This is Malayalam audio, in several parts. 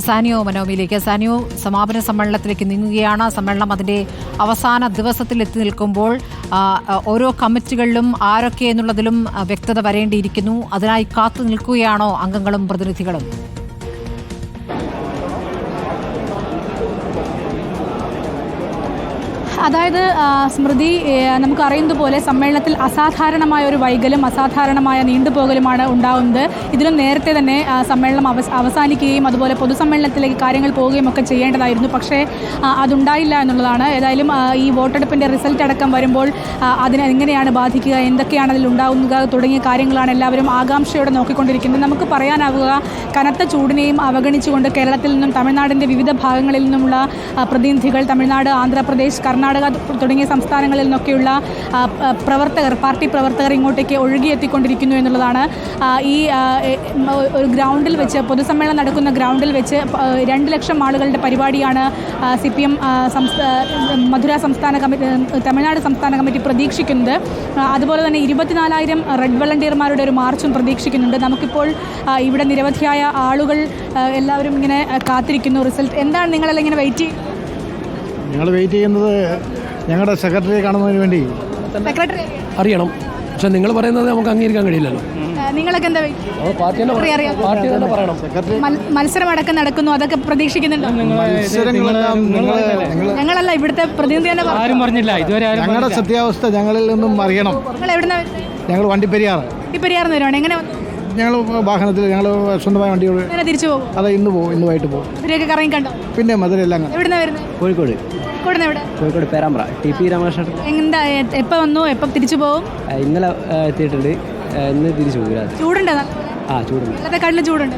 സാനിയോ മനോമിയിലേക്ക്. സാനിയോ സമാപന സമ്മേളനത്തിലേക്ക് നീങ്ങുകയാണ്. സമ്മേളനം അതിന്റെ അവസാന ദിവസത്തിൽ എത്തി നിൽക്കുമ്പോൾ ഓരോ കമ്മിറ്റികളിലും ആരൊക്കെ എന്നുള്ളതിലും വ്യക്തത വരേണ്ടിയിരിക്കുന്നു. അതിനായി കാത്തു നിൽക്കുകയാണോ അംഗങ്ങളും പ്രതിനിധികളും? അതായത് സ്മൃതി നമുക്കറിയുന്നത് പോലെ സമ്മേളനത്തിൽ അസാധാരണമായ ഒരു വൈകലും അസാധാരണമായ നീണ്ടുപോകലുമാണ് ഉണ്ടാകുന്നത് ഇതിലും നേരത്തെ തന്നെ സമ്മേളനം അവസ് അവസാനിക്കുകയും അതുപോലെ പൊതുസമ്മേളനത്തിലേക്ക് കാര്യങ്ങൾ പോവുകയും ഒക്കെ ചെയ്യേണ്ടതായിരുന്നു. പക്ഷേ അതുണ്ടായില്ല എന്നുള്ളതാണ്. ഏതായാലും ഈ വോട്ടെടുപ്പിന്റെ റിസൾട്ട് അടക്കം വരുമ്പോൾ അതിനെ എങ്ങനെയാണ് ബാധിക്കുക എന്തൊക്കെയാണ് അതിൽ ഉണ്ടാകുക തുടങ്ങിയ കാര്യങ്ങളാണ് എല്ലാവരും ആകാംക്ഷയോടെ നോക്കിക്കൊണ്ടിരിക്കുന്നത്. നമുക്ക് പറയാനാവുക കനത്ത ചൂടിനെയും അവഗണിച്ചുകൊണ്ട് കേരളത്തിൽ നിന്നും തമിഴ്നാടിന്റെ വിവിധ ഭാഗങ്ങളിൽ നിന്നുമുള്ള പ്രതിനിധികൾ തമിഴ്നാട് ആന്ധ്രാപ്രദേശ് കർണാടക തുടങ്ങിയ സംസ്ഥാനങ്ങളിൽ നിന്നൊക്കെയുള്ള പ്രവർത്തകർ പാർട്ടി പ്രവർത്തകർ ഇങ്ങോട്ടേക്ക് ഒഴുകിയെത്തിക്കൊണ്ടിരിക്കുന്നു എന്നുള്ളതാണ്. ഈ ഒരു ഗ്രൗണ്ടിൽ വെച്ച് പൊതുസമ്മേളനം നടക്കുന്ന ഗ്രൗണ്ടിൽ വെച്ച് രണ്ട് ലക്ഷം ആളുകളുടെ പരിപാടിയാണ് സി പി എം മധുര സംസ്ഥാന കമ്മിറ്റി തമിഴ്നാട് സംസ്ഥാന കമ്മിറ്റി പ്രതീക്ഷിക്കുന്നത്. അതുപോലെ തന്നെ ഇരുപത്തിനാലായിരം റെഡ് വളണ്ടിയർമാരുടെ ഒരു മാർച്ചും പ്രതീക്ഷിക്കുന്നുണ്ട്. നമുക്കിപ്പോൾ ഇവിടെ നിരവധിയായ ആളുകൾ എല്ലാവരും ഇങ്ങനെ കാത്തിരിക്കുന്നു റിസൾട്ട്. എന്താണ് നിങ്ങളെല്ലാം ഇങ്ങനെ വെയിറ്റ് ഞങ്ങൾ വെയിറ്റ് ചെയ്യുന്നത് ഞങ്ങളുടെ സെക്രട്ടറിയെ കാണുന്നതിന് വേണ്ടി. സെക്രട്ടറി അറിയണം. പക്ഷെ നിങ്ങൾ പറയുന്നത് നമുക്ക് അംഗീകരിക്കാൻ കഴിയില്ലല്ലോ. നിങ്ങളൊക്കെ എന്താ മത്സരം അടക്കം നടക്കുന്നു. അതൊക്കെ പ്രതീക്ഷിക്കുന്നുണ്ടോ? ഞങ്ങളല്ല ഇവിടുത്തെ പ്രതിനിധി തന്നെ ആരും പറഞ്ഞില്ല. ഇതുവരെ ആരും ഞങ്ങളുടെ സത്യാവസ്ഥ ഞങ്ങളിൽ നിന്നും അറിയണം. ഞങ്ങൾ വണ്ടിപ്പെരിയാറ്. പെരിയാർന്ന് വരുവാണ്. എങ്ങനെ? ഞങ്ങൾ വാഹനത്തിൽ ഞങ്ങൾ സ്വന്തമായ വണ്ടിയോട് തിരിച്ചു പോകും? അതെ ഇന്ന് പോകും ഇന്ന് വൈകിട്ട് പോകും. ഇവരെയൊക്കെ കറങ്ങി കണ്ടോ? പിന്നെ മധുരയെല്ലാം കണ്ടു. എവിടുന്ന വരുന്നത് കോഴിക്കോട്. എവിടെ? Kozhikode Perambra. T P Ramakrishnan. എന്താ എ- വന്നു? എപ്പം തിരിച്ചു പോകും? ഇന്നലെ എത്തിയിട്ടുണ്ട്. ഇന്ന് തിരിച്ചു പോകും ചൂടുണ്ടോ? ആ ചൂടുണ്ട്. കണ്ണിൽ ചൂടുണ്ട്.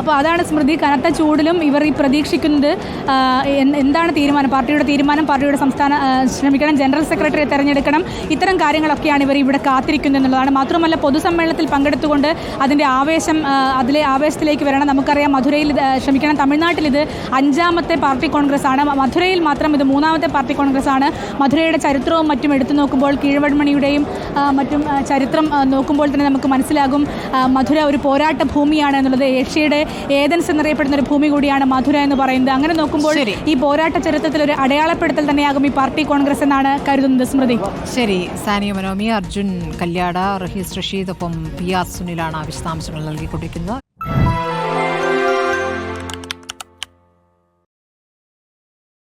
അപ്പോൾ അതാണ് സ്മൃതി കനത്ത ചൂടിലും ഇവർ ഈ പ്രതീക്ഷിക്കുന്നത്. എന്താണ് തീരുമാനം? പാർട്ടിയുടെ തീരുമാനം പാർട്ടിയുടെ സംസ്ഥാന ശ്രമിക്കണം ജനറൽ സെക്രട്ടറിയെ തെരഞ്ഞെടുക്കണം. ഇത്തരം കാര്യങ്ങളൊക്കെയാണ് ഇവർ ഇവിടെ കാത്തിരിക്കുന്നത് എന്നുള്ളതാണ്. മാത്രമല്ല പൊതുസമ്മേളനത്തിൽ പങ്കെടുത്തുകൊണ്ട് അതിന്റെ ആവേശം അതിലെ ആവേശത്തിലേക്ക് വരണം. നമുക്കറിയാം മധുരയിൽ ശ്രമിക്കണം. തമിഴ്നാട്ടിൽ ഇത് അഞ്ചാമത്തെ പാർട്ടി കോൺഗ്രസ് ആണ് മധുരയിൽ മാത്രം ഇത് മൂന്നാമത്തെ പാർട്ടി കോൺഗ്രസ് ആണ് മധുരയുടെ ചരിത്രവും മറ്റും എടുത്തു നോക്കുമ്പോൾ കീഴ്വൺമണിയുടെയും മറ്റും ചരിത്രം നോക്കുമ്പോൾ തന്നെ നമുക്ക് മനസ്സിലാകും മധുര ഒരു പോരാട്ട ഭൂമിയാണ് എന്നുള്ളത്. ഏഷ്യയുടെ ഏതൻസ് എന്നറിയപ്പെടുന്ന ഒരു ഭൂമി കൂടിയാണ് മധുര എന്ന് പറയുന്നത്. അങ്ങനെ നോക്കുമ്പോൾ ഈ പോരാട്ട ചരിത്രത്തിൽ ഒരു അടയാളപ്പെടുത്തൽ തന്നെയാകും ഈ പാർട്ടി കോൺഗ്രസ് എന്നാണ് കരുതുന്നത്. സ്മൃതി. ശരി. സാനിയ മനോമി അർജുൻ കല്യാട റഹീസ് റഷീദ് ഒപ്പം പി ആർ സുനിലാണ് വിശദാംശങ്ങൾ നൽകിക്കൊണ്ടിരിക്കുന്നത്.